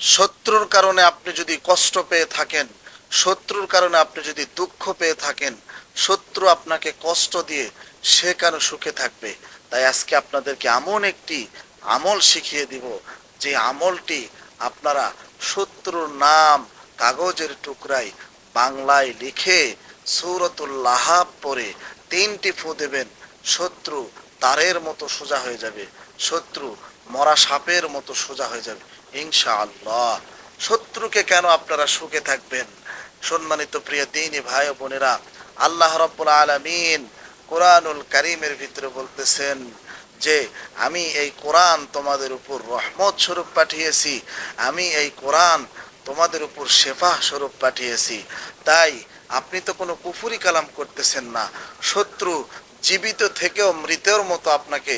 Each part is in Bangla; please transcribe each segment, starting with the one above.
শত্রুর কারণে আপনি যদি কষ্ট পেয়ে থাকেন, শত্রুর কারণে আপনি যদি দুঃখ পেয়ে থাকেন, শত্রু আপনাকে কষ্ট দিয়ে সে কেন সুখে থাকবে। তাই আজকে আপনাদেরকে এমন একটি আমল শিখিয়ে দিব, যে আমলটি আপনারা শত্রুর নাম কাগজের টুকরায় বাংলায় লিখে সৌরতুল্লাহ পরে তিনটি ফু দেবেন। শত্রু তারের মতো সোজা হয়ে যাবে, শত্রু মরা সাপের মতো সোজা হয়ে যাবে। ইনশাআল্লাহ। শত্রুকে কেন আপনারা সুখে থাকবেন? সম্মানিত প্রিয় দিনী ভাই বোনেরা, আল্লাহ রব্বুল আলামিন কোরআনুল কারিমের ভিতরে বলতেছেন যে, আমি এই কোরআন তোমাদের উপর রহমত স্বরূপ পাঠিয়েছি, আমি এই কোরআন তোমাদের উপর শেফা স্বরূপ পাঠিয়েছি। তাই আপনি তো কোনো কুফুরি কালাম করতেছেন না। শত্রু জীবিত থেকেও মৃতের মতো আপনাকে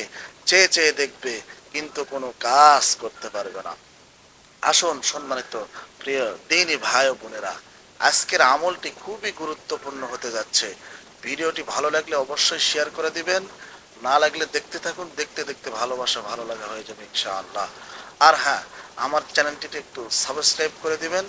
চেয়ে চেয়ে দেখবে, কিন্তু কোনো কাজ করতে পারবে না। আসুন সম্মানিত প্রিয় দিনী ভাই বোনেরা, আজকের আমলটি খুবই গুরুত্বপূর্ণ হতে যাচ্ছে। ভিডিওটি ভালো লাগলে অবশ্যই শেয়ার করে দিবেন, না লাগলে দেখতে থাকুন, দেখতে দেখতে ভালোবাসা ভালো লাগা হয়ে যাবে ইনশাআল্লাহ। আর হ্যাঁ আমার চ্যানেলটিতে একটু সাবস্ক্রাইব করে দিবেন,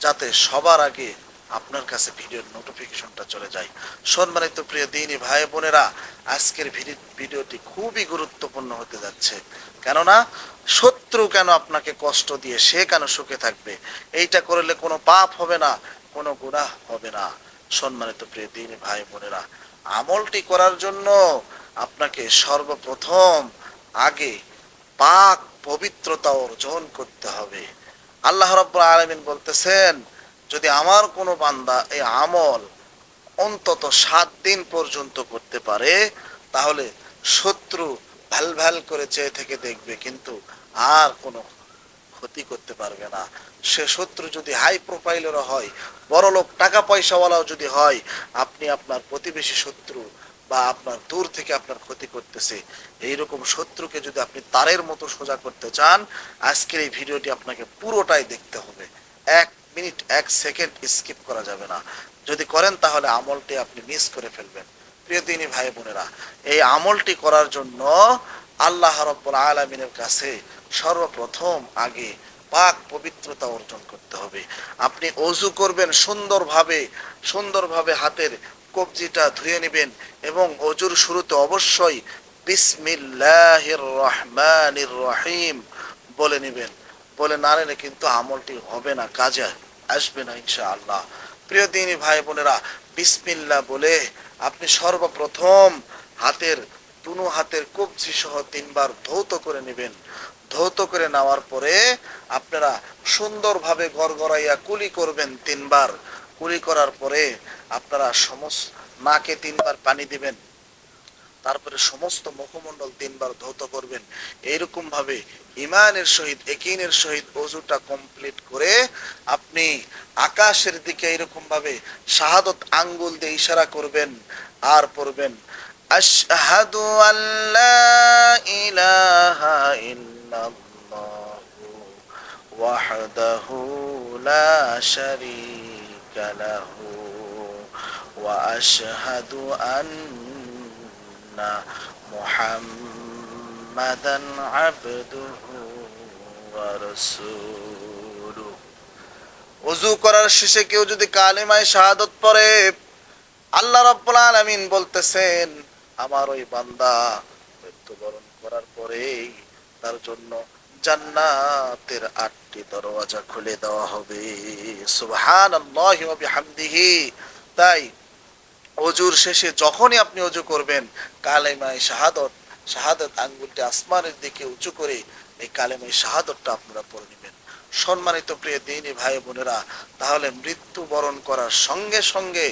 যাতে সবার আগে আপনার কাছে ভিডিওর নোটিফিকেশনটা চলে যায়। সম্মানিত প্রিয় দিনী ভাই বোনেরা, আজকের ভিডি- ভিডিওটি খুবই গুরুত্বপূর্ণ হতে যাচ্ছে। কেননা, শত্রু কেন আপনাকে কষ্ট দিয়ে সে কেন সুখে থাকবে? এইটা করলে কোনো পাপ হবে না, কোনো গুনাহ হবে না। সম্মানিত প্রিয় দিনী ভাই বোনেরা, আমলটি করার জন্য আপনাকে সর্বপ্রথম আগে পাক পবিত্রতা অর্জন করতে হবে। আল্লাহ রব্বুল আলমিন বলতেছেন যদি আমার কোনো বান্দা এই আমল অন্তত সাত দিন পর্যন্ত করতে পারে, তাহলে শত্রু ভ্যাল ভ্যাল করে চেয়ে থেকে দেখবে, কিন্তু আর কোনো ক্ষতি করতে পারবে না। সে শত্রু যদি হাই প্রোফাইলেরও হয়, বড় লোক টাকা পয়সাওয়ালাও যদি হয়, আপনি আপনার প্রতিবেশী শত্রু বা আপনার দূর থেকে আপনার ক্ষতি করতেছে, এইরকম শত্রুকে যদি আপনি তারের মতো সোজা করতে চান, আজকের এই ভিডিওটি আপনাকে পুরোটাই দেখতে হবে। এক সেকেন্ড স্কিপ করা যাবে না। যদি করেন তাহলে আমলটি আপনি মিস করে ফেলবেন। প্রিয় দিনী ভাই বোনেরা, এই আমলটি করার জন্য আল্লাহ রব্বুল আলমিনের কাছে সর্বপ্রথম আগে পাক পবিত্রতা অর্জন করতে হবে। আপনি অজু করবেন সুন্দরভাবে সুন্দরভাবে হাতের কবজিটা ধুয়ে নেবেন এবং অজুর শুরুতে অবশ্যই বিসমিল্লাহির রহমানির রহিম বলে নেবেন। বলে না নিলে কিন্তু আমলটি হবে না, কাজে আসবে না, ইনশাআল্লাহ। প্রিয় দিনী ভাই বোনেরা, বিসমিল্লাহ বলে আপনি সর্বপ্রথম হাতের, দুনো হাতের কবজি সহ তিনবার ধৌত করে নেবেন। ধৌত করে নেওয়ার পরে আপনারা সুন্দরভাবে গড়গড়াইয়া কুলি করবেন তিনবার। কুলি করার পরে আপনারা সমস্ত নাকে তিনবার পানি দিবেন। তারপরে সমস্ত মুখমণ্ডল তিনবার ধৌত করবেন। এইরকম ভাবে ইমানের সহিত, একিনের সহিত অজুটা কমপ্লিট করে আপনি আকাশের দিকে এরকম ভাবে শাহাদত আঙ্গুল দিয়ে ইশারা করবেন আর পড়বেন, আশহাদু আল্লা ইলাহা ইল্লাল্লাহু ওয়াহদাহু লা শারীকা লাহু ওয়া আশহাদু আন্না محمدا عبده ورسوله ওযু করার শেষে কেউ যদি কালিমায় শাহাদত পড়ে আল্লাহ রাব্বুল আলামিন বলতেছেন আমার ওই বান্দা মৃত্যুবরণ করার পরেই তার জন্য জান্নাতের আটটি দরওয়াজা খুলে দেওয়া হবে সুবহানাল্লাহি ওয়া বিহামদিহি তাই অজুর শেষে যখনই আপনি অজু করবেন, কালেমায় শাহাদত শাহাদত আঙ্গুলটি আসমানের দিকে উঁচু করে এই কালেমায় শাহাদতটা আপনারা পড়ে নেবেন। সম্মানিত প্রিয় দিনী ভাই বোনেরা, তাহলে মৃত্যু বরণ করার সঙ্গে সঙ্গে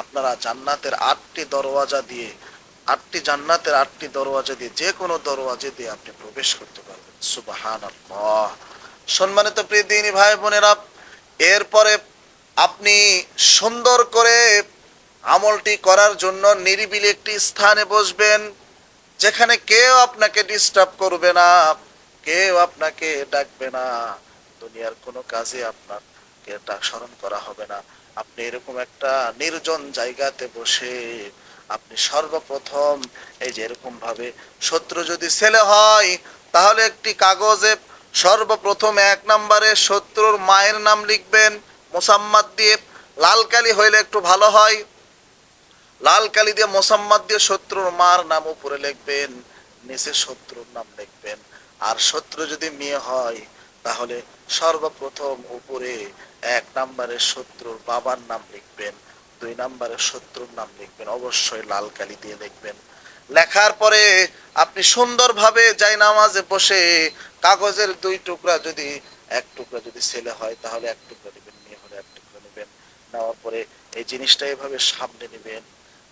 আপনারা জান্নাতের আটটি দরওয়াজা দিয়ে, আটটি জান্নাতের আটটি দরওয়াজা দিয়ে যে কোনো দরওয়াজা দিয়ে আপনি প্রবেশ করতে পারবেন। সুবাহান সম্মানিত প্রিয় দিনী ভাই বোনেরা, এরপরে আপনি সুন্দর করে আমলটি করার জন্য নিরিবিলি একটি স্থানে বসবেন, যেখানে কেউ আপনাকে ডিস্টার্ব করবে না, কেউ আপনাকে ডাকবে না। দুনিয়ার কোনো কাজে আপনাকে ডাক স্মরণ করা হবে না। আপনি এরকম একটা নির্জন জায়গাতে বসে আপনি সর্বপ্রথম এই যে এরকম ভাবে শত্রু যদি ছেলে হয়, তাহলে একটি কাগজে সর্বপ্রথম এক নম্বরে শত্রুর মায়ের নাম লিখবেন, মোসাম্মাদ দিয়ে লাল কালি হইলে একটু ভালো হয়। লাল কালি দিয়ে মোসাম্মাদ দিয়ে শত্রুর মার নাম উপরে লিখবেন, নিচে শত্রুর নাম লিখবেন। আর শত্রু যদি মেয়ে হয়, তাহলে সর্বপ্রথম উপরে এক নম্বরে শত্রুর বাবার নাম লিখবেন, দুই নম্বরে শত্রুর নাম লিখবেন, অবশ্যই লাল কালি দিয়ে লিখবেন। লেখার পরে আপনি সুন্দরভাবে যাই নামাজে বসে কাগজের দুই টুকরা যদি, এক টুকরা যদি ছেলে হয়, তাহলে এক টুকরা নেবেন, মেয়ে হলে এক টুকরা নেবেন। নেওয়ার পরে এই জিনিসটা এভাবে সামনে নেবেন।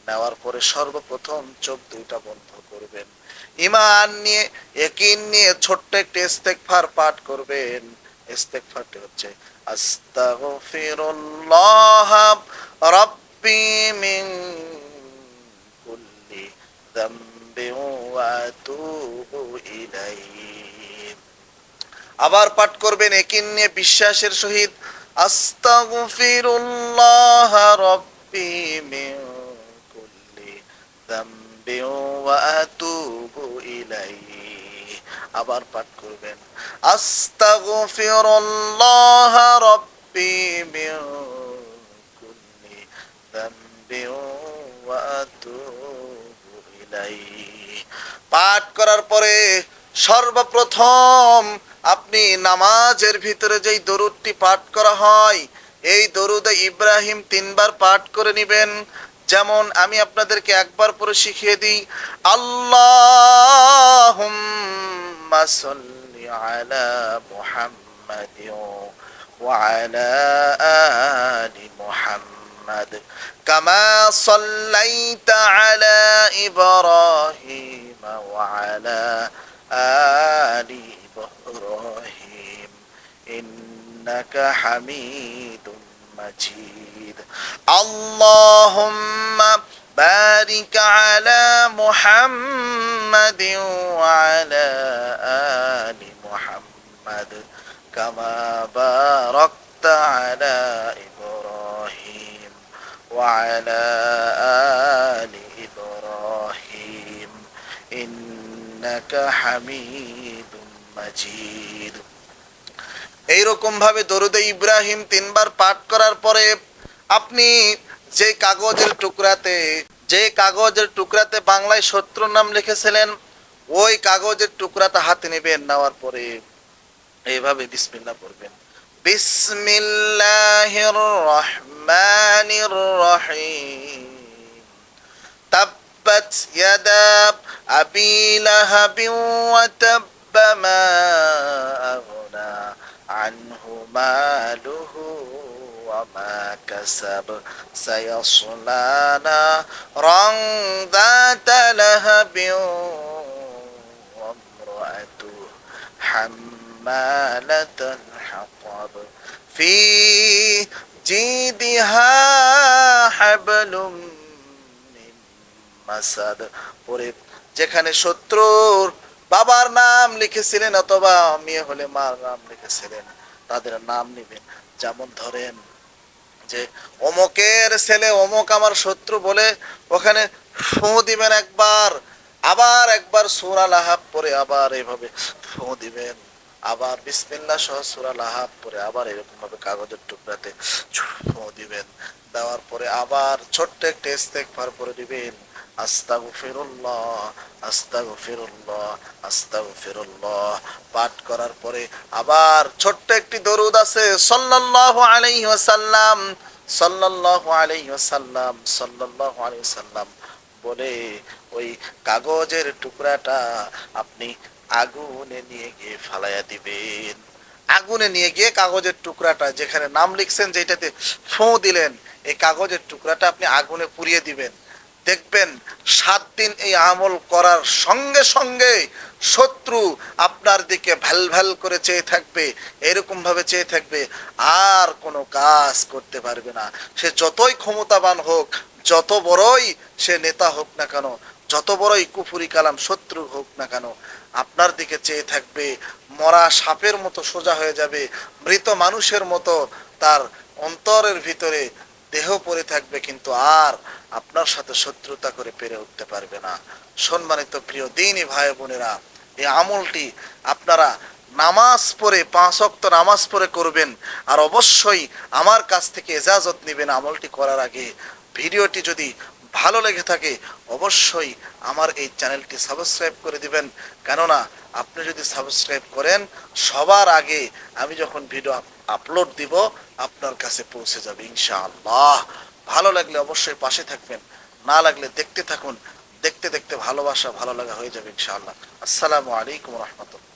নেওয়ার পরে সর্বপ্রথম চোখ দুইটা বন্ধ করবেন। ইমান নিয়ে একিন নিয়ে ছোট্ট একটি ইস্তেগফার পাঠ করবেন। ইস্তেগফারটি হচ্ছে, আস্তাগফিরুল্লাহ রাব্বি মিন কুল্লি যামবি ওয়া আতুবু আবার পাঠ করবেন একিন নিয়ে বিশ্বাসের সহিত, আস্তাগফিরুল্লাহ রাব্বি মিন ওয়া আতুবু ইলাইহি আবার পাঠ করবেন। আস্তাগফিরুল্লাহ রাব্বি মিন কুল্লি যামবি ওয়া আতুবু ইলাইহি। পাঠ করার পরে সর্বপ্রথম আপনি নামাজের ভিতরে যেই দরুদটি পাঠ করা হয়, এই দরুদে ইব্রাহিম তিনবার পাঠ করে নেবেন। যেমন আমি আপনাদেরকে একবার পরে শিখিয়ে দিই আল্লাহুম্মা সাল্লি আলা মুহাম্মাদিন وعلى آل محمد كما صليت على إبراهيم وعلى آل إبراهيم إنك حميد مجيد اللهم بارك على محمد وعلى آل محمد كما باركت على إبراهيم وعلى آل إبراهيم إنك حميد مجيد এইরকম ভাবে দরুদে ইব্রাহিম তিনবার পাঠ করার পরে আপনি যে কাগজের টুকরাতে, যে কাগজের টুকরাতে বাংলায় শত্রুর নাম লিখেছিলেন, ওই কাগজের টুকরাটা হাতে নেবেন, নেওয়ার পরে এইভাবে বিসমিল্লাহ পড়বেন। বিসমিল্লাহির রহমানির রহিম তাব্বাত ইয়াদা আবি লাহাবিন ওয়া তাব্বা মা আগনা আনহু মালুহু। وما كسب سيصلى نارا ذات لهب وامرأته حمالة الحطب في جيدها حبل من مسد পরে যেখানে শত্রুর বাবার নাম লিখেছিলেন অথবা মেয়ে হলে মার নাম লিখেছিলেন তাদের নাম নেবেন যেমন ধরেন যে অমকের ছেলে অমক আমার শত্রু বলে ওখানে ফু দিবেন একবার, আবার একবার সুরা লাহাব পরে আবার এইভাবে ফু দিবেন, আবার বিসমিল্লা সহ সুরা লাহাব পরে আবার এরকম ভাবে কাগজের টুকরাতে ফু দিবেন, দেওয়ার পরে আবার ছোট্ট একটা ইস্তেগফার পরে দিবেন। আস্তাগফিরুল্লাহ আস্তাগফিরুল্লাহ আস্তাগফিরুল্লাহ। পাঠ করার পরে আবার ছোট্ট একটি দরুদ আছে, সাল্লাল্লাহু আলাইহি ওয়াসাল্লাম, সাল্লাল্লাহু আলাইহি ওয়াসাল্লাম, সাল্লাল্লাহু আলাইহি ওয়াসাল্লাম বলে ওই কাগজের টুকরাটা আপনি আগুনে নিয়ে গিয়ে ফালাইয়া দিবেন। আগুনে নিয়ে গিয়ে কাগজের টুকরাটা যেখানে নাম লিখছেন, যেটাতে ফোঁ দিলেন, এই কাগজের টুকরাটা আপনি আগুনে পুড়িয়ে দিবেন। দেখবেন সাত দিন এই আমল করার সঙ্গে সঙ্গে শত্রু আপনার দিকে ভ্যাল ভ্যাল করে চেয়ে থাকবে, এরকম ভাবে চেয়ে থাকবে, আর কোনো কাজ করতে পারবে না। সে যতই ক্ষমতাবান হোক, যত বড়ই সে নেতা হোক না কেন, যত বড়ই কুফুরি কালাম শত্রু হোক না কেন, আপনার দিকে চেয়ে থাকবে, মরা সাপের মতো সোজা হয়ে যাবে, মৃত মানুষের মতো তার অন্তরের ভিতরে দেহ পড়ে থাকবে, কিন্তু আর আপনার সাথে শত্রুতা করে পেরে উঠতে পারবে না। সম্মানিত প্রিয় দিনই ভাই বোনেরা, এই আমলটি আপনারা নামাজ পড়ে, পাঁচ অক্ত নামাজ পড়ে করবেন। আর অবশ্যই আমার কাছ থেকে এজাজত নেবেন আমলটি করার আগে। ভিডিওটি যদি ভালো লেগে থাকে, অবশ্যই আমার এই চ্যানেলটি সাবস্ক্রাইব করে দিবেন। কেননা, আপনি যদি সাবস্ক্রাইব করেন, সবার আগে আমি যখন ভিডিও আপলোড দিব, আপনার কাছে পৌঁছে যাবে, ইনশাআল্লাহ। ভালো লাগলে অবশ্যই পাশে থাকবেন, না লাগলে দেখতে থাকুন, দেখতে দেখতে ভালোবাসা ভালো লাগা হয়ে যাবে ইনশাআল্লাহ। আসসালামু আলাইকুম রহমতুল্লাহ।